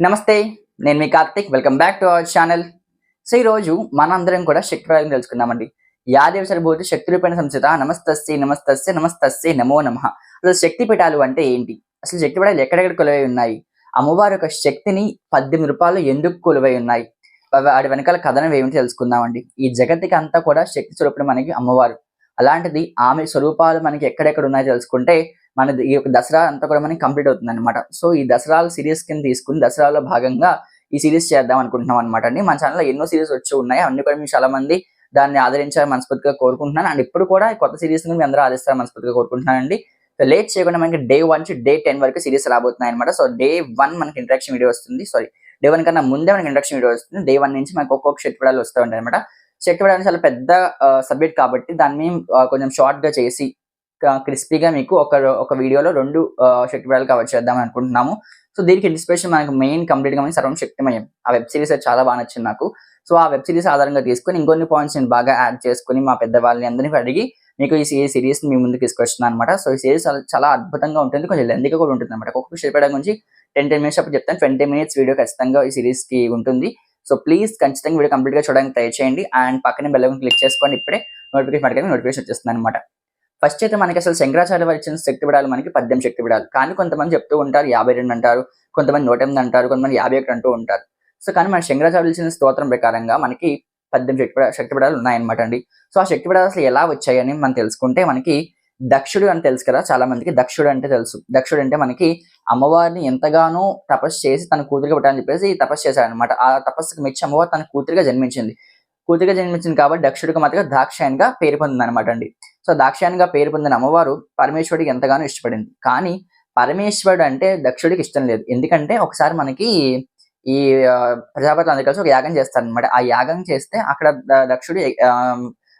నమస్తే నేను మీ Karthik welcome back to our channel. So ఈరోజు మనందరం కూడా శక్తి తెలుసుకుందామండి. యాదేవ సరిభూతి శక్తి రూపేణ నమస్తస్సి నమస్తస్సి నమస్తస్సి నమో నమ. అసలు శక్తి పీఠాలు అంటే ఏంటి? అసలు శక్తి పీఠాలు ఎక్కడెక్కడ కొలువై ఉన్నాయి? అమ్మవారి యొక్క శక్తిని పద్దెనిమిది రూపాయలు ఎందుకు కొలువై ఉన్నాయి? వాడి వెనకాల కథనం ఏమిటి తెలుసుకుందామండి. ఈ జగత్తికి అంతా కూడా శక్తి స్వరూపుడు మనకి అమ్మవారు. అలాంటిది ఆమె స్వరూపాలు మనకి ఎక్కడెక్కడ ఉన్నాయో తెలుసుకుంటే మన ఈ యొక్క దసరా అంతా కూడా మనకి కంప్లీట్ అవుతుంది అనమాట సో ఈ దసరా సిరీస్ కింద తీసుకుని దసరాలో భాగంగా ఈ సిరీస్ చేద్దాం అనుకుంటున్నాం అనమాట అండి. మన ఛానల్లో ఎన్నో సిరీస్ వచ్చి ఉన్నాయి. అన్ని కూడా మీరు చాలా మంది దాన్ని ఆదరించాలని మనస్ఫూర్తిగా కోరుకుంటున్నాను. అండ్ ఇప్పుడు కూడా కొత్త సిరీస్ మీ అందరూ ఆదరిస్తారని మనస్ఫూర్తిగా కోరుకుంటున్నానండి సో లేట్ చేయకుండా మనకి డే వన్ నుంచి డే టెన్ వరకు సిరీస్ రాబోతున్నాయి అనమాట సో డే వన్ మనకి ఇంట్రాక్షన్ వీడియో వస్తుంది. సారీ డే వన్ కన్నా ముందే మనకి ఇంట్రాక్షన్ వీడియో వస్తుంది. డే వన్ నుంచి మనకి ఒక్కొక్క షెట్ విడాలు వస్తూ ఉంటాయి అనమాట షెట్ విడాలు చాలా పెద్ద సబ్జెక్ట్ కాబట్టి దాన్ని కొంచెం షార్ట్గా చేసి క్రిస్పీగా మీకు ఒక ఒక వీడియోలో రెండు శక్తిపీఠాలు కవర్ చేద్దాం అనుకుంటున్నాము. సో దీనికి ఇన్స్పిరేషన్ మనకు మెయిన్ కంప్లీట్గా మనకి సర్వం శక్తిమయం ఆ వెబ్ సిరీస్ చాలా బాగా నచ్చింది నాకు. సో ఆ వెబ్ సిరీస్ ఆధారంగా తీసుకొని ఇంకొన్ని పాయింట్స్ నేను బాగా యాడ్ చేసుకుని మా పెద్దవాళ్ళని అందరినీ అడిగి మీకు ఈ సిరీస్ మీ ముందుకు తీసుకొస్తున్నాను అనమాట సో ఈ సిరీస్ చాలా అద్భుతంగా ఉంటుంది. కొంచెం లెందిగా కూడా ఉంటుంది అనమాట ఒక్కొక్క శిల్పడం గురించి టెన్ టెన్ మినిట్స్ అప్పుడు చెప్తాను. ట్వంటీ మినిట్స్ వీడియో ఖచ్చితంగా ఈ సిరీస్కి ఉంటుంది. సో ప్లీజ్ ఖచ్చితంగా వీడియో కంప్లీట్గా చూడడానికి ట్రై చేయండి. అండ్ పక్కనే బెల్ క్లిక్ చేసుకోండి. ఇప్పుడే నోటిఫికేషన్ పట్టుకొని నోటిఫికేషన్ వచ్చేస్తుంది అనమాట ఫస్ట్ అయితే మనకి అసలు శంకరాచార్య వారు ఇచ్చిన శక్తి విడాలు మనకి పద్యం శక్తి విడాలు కానీ కొంతమంది చెప్తూ ఉంటారు యాభై రెండు అంటారు కొంతమంది నూట ఎనిమిది అంటారు కొంతమంది యాభై ఒకటి అంటూ ఉంటారు. సో కానీ మన శంకరాచార్య ఇచ్చిన స్తోత్రం ప్రకారంగా మనకి పద్యం శక్తి శక్తి విడాలు ఉన్నాయన్నమాట అండి సో ఆ శక్తి విడాలు అసలు ఎలా వచ్చాయని మనం తెలుసుకుంటే మనకి దక్షుడు అని తెలుసు కదా చాలా మందికి దక్షుడు అంటే తెలుసు. దక్షుడు అంటే మనకి అమ్మవారిని ఎంతగానో తపస్సు చేసి తన కూతురిగా పెట్టాలని చెప్పేసి తపస్సు చేశాడనమాట ఆ తపస్సుకు మెచ్చి అమ్మవారు తన కూతురుగా జన్మించింది. కూతురిగా జన్మించింది కాబట్టి దక్షుడికి మాత్రం దాక్షాయనిగా పేరు పొందింది అనమాట అండి. సో దాక్షాయనిగా పేరు పొందిన అమ్మవారు పరమేశ్వరుడికి ఎంతగానో ఇష్టపడింది. కానీ పరమేశ్వరుడు అంటే దక్షుడికి ఇష్టం లేదు. ఎందుకంటే ఒకసారి మనకి ఈ ప్రజాపతి ప్రజాపతులు అందరు కలిసి ఒక యాగం చేస్తారు అనమాట ఆ యాగం చేస్తే అక్కడ దక్షుడు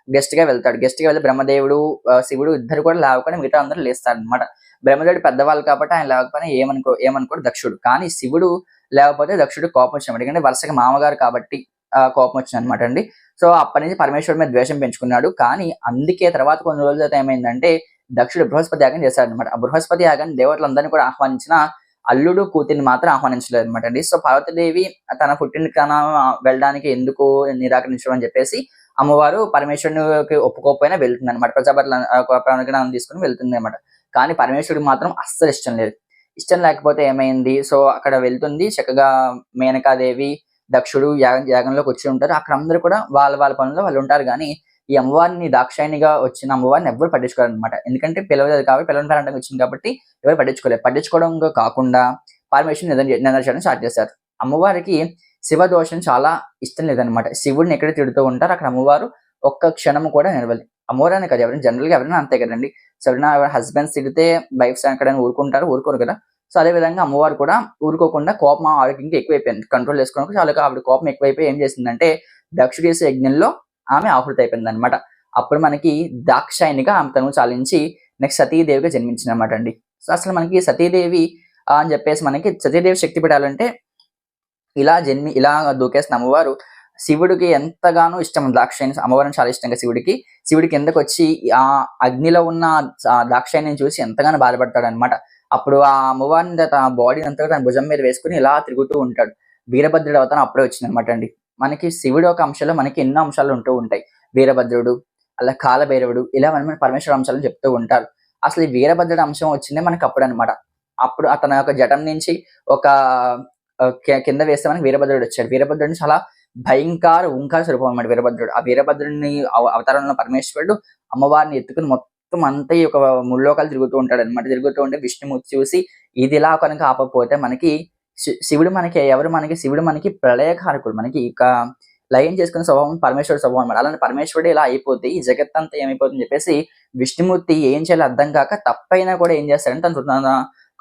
గెస్ట్గా వెళ్తాడు. గెస్ట్గా వెళ్ళి బ్రహ్మదేవుడు ఆ, శివుడు ఇద్దరు కూడా లేవకుండా మిగతా అందరూ లేస్తారు అనమాట బ్రహ్మదేవుడు పెద్దవాళ్ళు కాబట్టి ఆయన లేకపోయినా ఏమనుకో ఏమనుకోడు దక్షుడు. కానీ శివుడు లేకపోతే దక్షుడు కోపం వచ్చినమాట ఎందుకంటే వరుసగా మామగారు కాబట్టి కోపం వచ్చింది అనమాట అండి. సో అప్పటి నుంచి పరమేశ్వరుడు మీద ద్వేషం పెంచుకున్నాడు. కానీ అందుకే తర్వాత కొన్ని రోజుల తర్వాత ఏమైందంటే దక్షుడు బృహస్పతి యాగం చేశాడు అనమాట ఆ బృహస్పతి యాగం దేవతలందరినీ కూడా ఆహ్వానించిన అల్లుడు కూతురిని మాత్రం ఆహ్వానించలేదు అనమాట అండి. సో పార్వతీదేవి తన పుట్టిన కన వెళ్ళడానికి ఎందుకు నిరాకరించడం అని చెప్పేసి అమ్మవారు పరమేశ్వరునికి ఒప్పుకోకపోయినా వెళ్తుంది అనమాట ప్రజాపతుల తీసుకుని వెళ్తుంది అనమాట కానీ పరమేశ్వరుడికి మాత్రం అస్సలు ఇష్టం లేదు. ఇష్టం లేకపోతే ఏమైంది? సో అక్కడ వెళ్తుంది చక్కగా మేనకాదేవి దక్షుడు యాగం యాగంలోకి వచ్చి ఉంటారు. అక్కడ అందరూ కూడా వాళ్ళ వాళ్ళ పనుల్లో వాళ్ళు ఉంటారు. కానీ ఈ అమ్మవారిని దాక్షాయణిగా వచ్చిన అమ్మవారిని ఎవరు పట్టించుకోరు అనమాట ఎందుకంటే పిలవలేదు కాబట్టి పిలవని పేరంటం వచ్చింది కాబట్టి ఎవరు పట్టించుకోలేదు. పట్టించుకోవడం కాకుండా పరమేశ్వరుని నిద్ర చేయడం స్టార్ట్ చేశారు. అమ్మవారికి శివ దోషం చాలా ఇష్టం లేదనమాట శివుడిని ఎక్కడ తిడుతూ ఉంటారు అక్కడ అమ్మవారు ఒక్క క్షణం కూడా నిలవలి. అమ్మవారు కదా ఎవరైనా జనరల్గా ఎవరైనా అంతే కదండి. సో ఎవరైనా హస్బెండ్స్ తిడితే వైఫ్స్ అక్కడ ఊరుకుంటారు ఊరుకోరు కదా. సో అదే విధంగా అమ్మవారు కూడా ఊరుకోకుండా కోపం ఆవిడకి ఇంకా ఎక్కువైపోయింది. కంట్రోల్ చేసుకోవడానికి చాలా ఆవిడ కోపం ఎక్కువైపోయి ఏం చేసిందంటే దక్ష చేసే యజ్ఞంలో ఆమె ఆహుతి అయిపోయింది అనమాట అప్పుడు మనకి దాక్షాయనిగా ఆమె తను చాలించి నెక్స్ట్ సతీదేవిగా జన్మించింది అనమాట అండి. సో అసలు మనకి సతీదేవి అని చెప్పేసి మనకి సతీదేవి శక్తి పెట్టాలంటే ఇలా జన్మి ఇలా దూకేసిన అమ్మవారు శివుడికి ఎంతగానో ఇష్టం దాక్షాయని అమ్మవారిని చాలా ఇష్టంగా శివుడికి. శివుడికి ఎందుకు వచ్చి ఆ అగ్నిలో ఉన్న దాక్షాయని చూసి ఎంతగానో బాధపడతాడు అనమాట అప్పుడు ఆ అమ్మవారిని తన బాడీ అంతా తన భుజం మీద వేసుకుని ఇలా తిరుగుతూ ఉంటాడు. వీరభద్రుడు అవతారం అప్పుడే వచ్చింది అనమాట అండి. మనకి శివుడు ఒక అంశంలో మనకి ఎన్నో అంశాలు ఉంటూ ఉంటాయి. వీరభద్రుడు అలా కాలభైరవుడు ఇలా మన పరమేశ్వర అంశాలను చెప్తూ ఉంటారు. అసలు ఈ వీరభద్రుడు అంశం వచ్చిందే మనకి అప్పుడు అనమాట అప్పుడు అతని యొక్క జటం నుంచి ఒక కింద వేస్తే మనకి వీరభద్రుడు వచ్చాడు. వీరభద్రుడిని చాలా భయంకర ఓంకార స్వరూపం అనమాట వీరభద్రుడు. ఆ వీరభద్రుడిని అవ- అవతారంలో పరమేశ్వరుడు అమ్మవారిని ఎత్తుకుని మొత్తం అంతా ఈ ఒక ముల్లోకాలు తిరుగుతూ ఉంటాడు అనమాట తిరుగుతూ ఉంటే విష్ణుమూర్తి చూసి ఇది ఇలా కనుక ఆపపోతే మనకి శి- శివుడు మనకి ఎవరు మనకి శివుడు మనకి ప్రళయకారకుడు. మనకి ఇక లయం చేసుకునే స్వభావం పరమేశ్వరుడు స్వభావం అనమాట అలాంటి పరమేశ్వరుడు ఇలా అయిపోతే ఈ జగత్ అంతా ఏమైపోతుందని చెప్పేసి విష్ణుమూర్తి ఏం చేయాలో అర్థం కాక తప్పైనా కూడా ఏం చేస్తాడంటే తన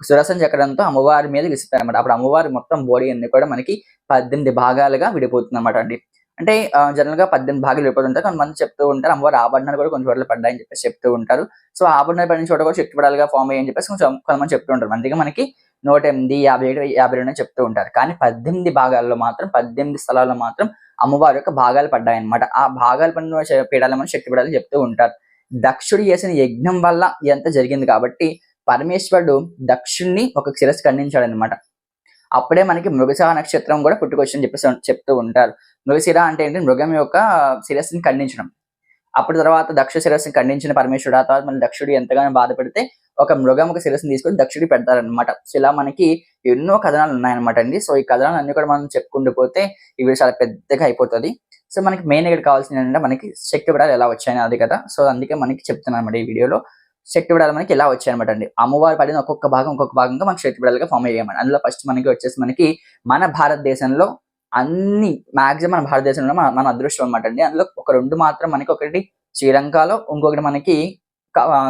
సురసం చక్రంతో అమ్మవారి మీద విసుతారు అనమాట అప్పుడు అమ్మవారి మొత్తం బాడీ అన్ని కూడా మనకి పద్దెనిమిది భాగాలుగా విడిపోతుంది అనమాట అండి. అంటే జనరల్గా పద్దెనిమిది భాగాలు విడిపోతుంటారు కొంతమంది చెప్తూ ఉంటారు అమ్మవారు ఆభరణాలు కూడా కొన్ని చోట్ల పడ్డాయని చెప్పేసి చెప్తూ ఉంటారు. సో ఆభరణాలు పడిన చోట కూడా శక్తి పడాలుగా ఫామ్ అయ్యని చెప్పేసి కొంచెం కొంతమంది చెప్తూ ఉంటారు. అందుకే మనకి నూట ఎనిమిది యాభై ఏడు యాభై రెండు చెప్తూ ఉంటారు. కానీ పద్దెనిమిది భాగాల్లో మాత్రం పద్దెనిమిది స్థలాల్లో మాత్రం అమ్మవారి యొక్క భాగాలు పడ్డాయన్నమాట. ఆ భాగాలు పడిన పీడాలని శక్తి పీడాలు చెప్తూ ఉంటారు. దక్షుడు చేసిన యజ్ఞం వల్ల ఎంత జరిగింది కాబట్టి పరమేశ్వరుడు దక్షుణ్ణి ఒక శిరస్సు ఖండించాడు అనమాట అప్పుడే మనకి మృగశా నక్షత్రం కూడా పుట్టుకొచ్చని చెప్పేసి చెప్తూ ఉంటారు. మృగశిర అంటే ఏంటి? మృగం యొక్క శిరస్సుని ఖండించడం. అప్పుడు తర్వాత దక్ష శిరస్సుని ఖండించిన పరమేశ్వరుడు ఆ తర్వాత మళ్ళీ దక్షుడు ఎంతగానో బాధపడితే ఒక మృగం ఒక శిరస్సుని తీసుకొని దక్షుడి పెడతారనమాట సో ఇలా మనకి ఎన్నో కథనాలు ఉన్నాయన్నమాట అండి. సో ఈ కథనాలు అన్ని కూడా మనం చెప్పుకుంటూ పోతే ఇవి చాలా పెద్దగా అయిపోతుంది. సో మనకి మెయిన్ ఇక్కడ కావాల్సింది ఏంటంటే మనకి శక్తి పడాలు ఎలా వచ్చాయని అది కదా. సో అందుకే మనకి చెప్తున్నాను అనమాట ఈ వీడియోలో. శక్తి పడాలు మనకి ఎలా వచ్చాయన్నమాట అండి. అమ్మవారు పడిన ఒక్కొక్క భాగం ఒక్కొక్క భాగంగా మనకి శక్తి పడాలుగా ఫామ్ అయ్యామని అందులో ఫస్ట్ మనకి వచ్చేసి మనకి మన భారతదేశంలో అన్ని మాక్సిమం మన భారతదేశంలో మన మన అదృష్టం అనమాట అండి. అందులో ఒక రెండు మాత్రం మనకి ఒకటి శ్రీలంకలో ఇంకొకటి మనకి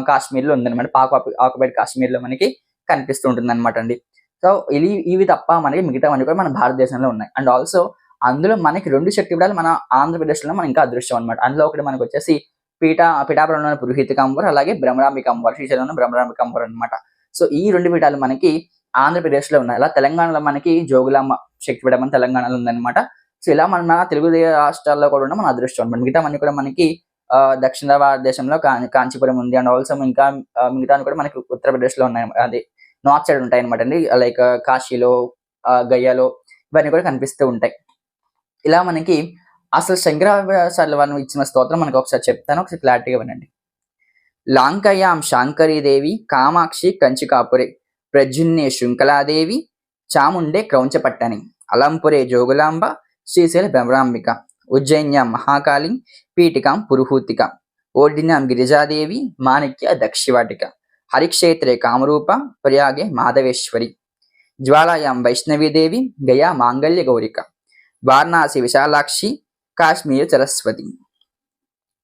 కాశ్మీర్లో ఉందన్నమాట. పాక్ ఆకుపైడ్ కాశ్మీర్లో మనకి కనిపిస్తూ ఉంటుంది అనమాట అండి. సో ఇది ఇవి తప్ప మనకి మిగతా అన్ని కూడా మన భారతదేశంలో ఉన్నాయి. అండ్ ఆల్సో అందులో మనకి రెండు శక్తి మన ఆంధ్రప్రదేశ్లో మనం ఇంకా అదృష్టం అనమాట అందులో ఒకటి మనకు వచ్చేసి పీఠ పీఠాపురంలోని పురోహిత అమ్మవారు అలాగే బ్రహ్మరాంబిక అమ్మవారు శ్రీశైలంలో బ్రహ్మరాంబిక అమ్మవారు అనమాట సో ఈ రెండు పీఠాలు మనకి ఆంధ్రప్రదేశ్లో ఉన్నాయి. అలా తెలంగాణలో మనకి జోగులాంబ శక్తిపీఠం తెలంగాణలో ఉందన్నమాట. సో ఇలా మన తెలుగు రాష్ట్రాల్లో కూడా ఉన్న మన అదృష్టం అనమాట మిగతా అన్ని కూడా మనకి దక్షిణ భారతదేశంలో కాంచీపురం ఉంది. అండ్ ఆల్సో ఇంకా మిగతా కూడా మనకి ఉత్తరప్రదేశ్లో ఉన్నాయి. అది నార్త్ సైడ్ ఉంటాయి అనమాట అండి. లైక్ కాశీలో గయ్యాలో ఇవన్నీ కూడా కనిపిస్తూ ఉంటాయి. ఇలా మనకి అసలు శంకరాచార్య వారిని ఇచ్చిన స్తోత్రం మనకు ఒకసారి చెప్తాను. ఒకసారి క్లారిటీగా వినండి. లాంకయాం దేవి కామాక్షి కంచికాపురే ప్రజున్నే శృంఖలాదేవి చాముండే క్రౌంచపట్టని అలంపురే జోగులాంబ శ్రీశైల భ్రమరాంబిక ఉజ్జయిన్యాం మహాకాళి పీఠికాం పురుహూతిక ఓర్డినాం గిరిజాదేవి మాణిక్య దక్షివాటిక హరిక్షేత్రే కామరూప ప్రయాగే మాధవేశ్వరి జ్వాలాయాం వైష్ణవీదేవి గయా మాంగళ్య గౌరిక వారణాసి విశాలాక్షి కాశ్మీర్ సరస్వతి.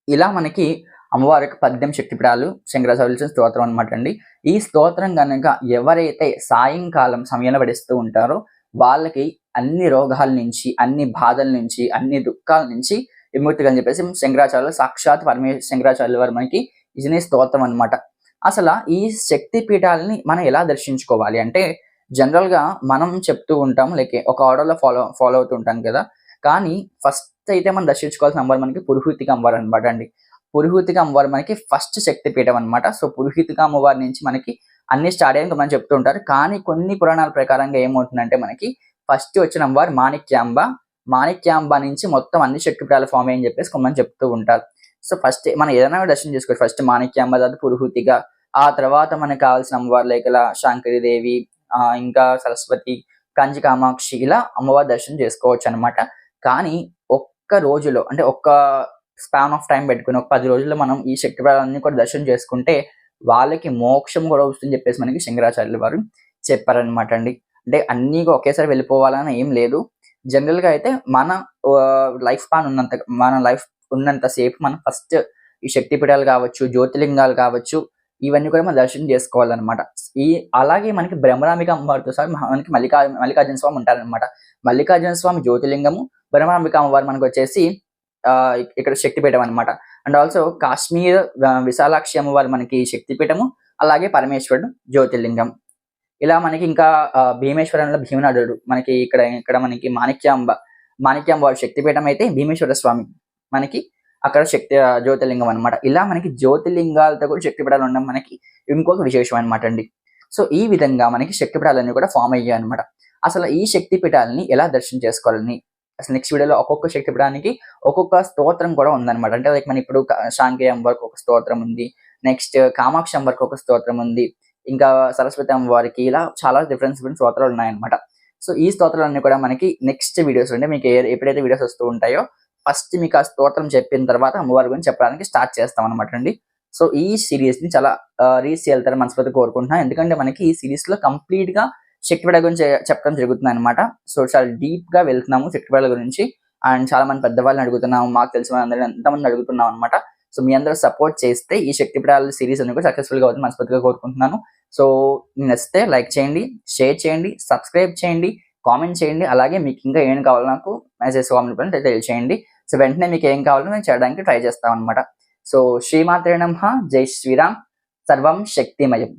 ఇలా మనకి అమ్మవారి యొక్క పద్యం శక్తిపీఠాలు శంకరాచార్యుల స్తోత్రం అనమాట అండి. ఈ స్తోత్రం కనుక ఎవరైతే సాయంకాలం సమయంలో పడిస్తూ ఉంటారో వాళ్ళకి అన్ని రోగాల నుంచి అన్ని బాధల నుంచి అన్ని దుఃఖాల నుంచి విముక్తి అని చెప్పేసి శంకరాచార్యులు సాక్షాత్ పరమే శంకరాచార్యుల వారు మనకి ఇజనే స్తోత్రం అనమాట అసలు ఈ శక్తి పీఠాలని మనం ఎలా దర్శించుకోవాలి? అంటే జనరల్గా మనం చెప్తూ ఉంటాం లైక్ ఒక ఆర్డర్లో ఫాలో ఫాలో అవుతూ ఉంటాం కదా. కానీ ఫస్ట్ అయితే మనం దర్శించుకోవాల్సిన అమ్మవారు మనకి పురుహూతిక అమ్మవారు అనమాట అండి. పురుహూతిక అమ్మవారు మనకి ఫస్ట్ శక్తి పీఠం అనమాట సో పురుహూతిక అమ్మవారి నుంచి మనకి అన్ని స్టార్ట్ అయ్యాక మనం చెప్తూ ఉంటారు కానీ కొన్ని పురాణాల ప్రకారంగా ఏమవుతుందంటే మనకి ఫస్ట్ వచ్చిన అమ్మవారు మాణిక్యాంబ మాణిక్యాంబ నుంచి మొత్తం అన్ని శక్తిపీఠాలు ఫామ్ అయ్యని చెప్పేసి కొంతమంది చెప్తూ ఉంటారు. సో ఫస్ట్ మనం ఏదైనా దర్శనం చేసుకోవచ్చు. ఫస్ట్ మాణిక్యాంబ తర్వాత పురుహూతిగా. ఆ తర్వాత మనకి కావాల్సిన అమ్మవారు లైక్ ఇలా దేవి ఇంకా సరస్వతి కంచి కామాక్షి ఇలా అమ్మవారి దర్శనం చేసుకోవచ్చు అనమాట కానీ ఒక్క రోజులో అంటే ఒక్క స్పాన్ ఆఫ్ టైం పెట్టుకుని ఒక పది రోజుల్లో మనం ఈ శక్తిపదాలన్నీ కూడా దర్శనం చేసుకుంటే వాళ్ళకి మోక్షం కూడా వస్తుందని చెప్పేసి మనకి శంకరాచార్యులు వారు చెప్పారనమాట అండి. అంటే అన్నీ ఒకేసారి వెళ్ళిపోవాలని ఏం లేదు. జనరల్గా అయితే మన లైఫ్ స్పాన్ ఉన్నంత మన లైఫ్ ఉన్నంత సేపు మనం ఫస్ట్ ఈ శక్తిపీఠాలు కావచ్చు జ్యోతిలింగాలు కావచ్చు ఇవన్నీ కూడా మనం దర్శనం చేసుకోవాలన్నమాట. ఈ అలాగే మనకి బ్రహ్మరామిక అమ్మవారితో సహా మనకి మల్లికా మల్లికార్జున స్వామి ఉంటారనమాట మల్లికార్జున స్వామి జ్యోతిలింగము బ్రహ్మరామిక అమ్మవారు మనకు వచ్చేసి ఇక్కడ శక్తిపీఠం అనమాట అండ్ ఆల్సో కాశ్మీర్ విశాలాక్షి అమ్మవారు మనకి శక్తిపీఠము అలాగే పరమేశ్వరుడు జ్యోతిర్లింగం. ఇలా మనకి ఇంకా భీమేశ్వరంలో భీమనాథుడు మనకి ఇక్కడ ఇక్కడ మనకి మాణిక్యాంబ మాణిక్యాంబ శక్తిపీఠం అయితే భీమేశ్వర స్వామి మనకి అక్కడ శక్తి జ్యోతిర్లింగం అనమాట ఇలా మనకి జ్యోతిర్లింగాలతో కూడా శక్తిపీఠాలు ఉండడం మనకి ఇంకొక విశేషం అనమాట అండి. సో ఈ విధంగా మనకి శక్తిపీఠాలన్నీ కూడా ఫామ్ అయ్యాయి అనమాట అసలు ఈ శక్తిపీఠాలని ఎలా దర్శనం చేసుకోవాలని అసలు నెక్స్ట్ వీడియోలో ఒక్కొక్క శక్తి పీఠానికి ఒక్కొక్క స్తోత్రం కూడా ఉందన్నమాట. అంటే లైక్ మన ఇప్పుడు శాంకేయం వరకు ఒక స్తోత్రం ఉంది. నెక్స్ట్ కామాక్షి అమ్మవారికి ఒక స్తోత్రం ఉంది. ఇంకా సరస్వతి అమ్మవారికి ఇలా చాలా డిఫరెన్స్ డిఫరెంట్ స్తోత్రాలు ఉన్నాయన్నమాట. సో ఈ స్తోత్రాలన్నీ కూడా మనకి నెక్స్ట్ వీడియోస్ అంటే మీకు ఎప్పుడైతే వీడియోస్ వస్తూ ఉంటాయో ఫస్ట్ మీకు ఆ స్తోత్రం చెప్పిన తర్వాత అమ్మవారి గురించి చెప్పడానికి స్టార్ట్ చేస్తాం అనమాట అండి. సో ఈ సిరీస్ని చాలా రీచ్ చేయాలని మనస్ఫూర్తి కోరుకుంటున్నాను ఎందుకంటే మనకి ఈ సిరీస్లో కంప్లీట్గా శక్తిపేట గురించి చెప్పడం జరుగుతుంది అనమాట సో చాలా డీప్గా వెళ్తున్నాము శక్తిపేట గురించి. అండ్ చాలా మంది పెద్దవాళ్ళని అడుగుతున్నాము మాకు తెలిసిన అందరూ ఎంతమంది అడుగుతున్నాం అనమాట సో మీ అందరూ సపోర్ట్ చేస్తే ఈ శక్తిపీఠాల సిరీస్ అనేది కూడా సక్సెస్ఫుల్గా అవుతుంది మనస్ఫూర్తిగా కోరుకుంటున్నాను. సో నచ్చితే లైక్ చేయండి షేర్ చేయండి సబ్స్క్రైబ్ చేయండి కామెంట్ చేయండి. అలాగే మీకు ఇంకా ఏం కావాలో నాకు మెసేజ్ కామెంట్ తెలియచేయండి. సో వెంటనే మీకు ఏం కావాలో నేను చేయడానికి ట్రై చేస్తాం అనమాట సో శ్రీమాత్రే నమ. జై శ్రీరామ్. సర్వం శక్తిమయం.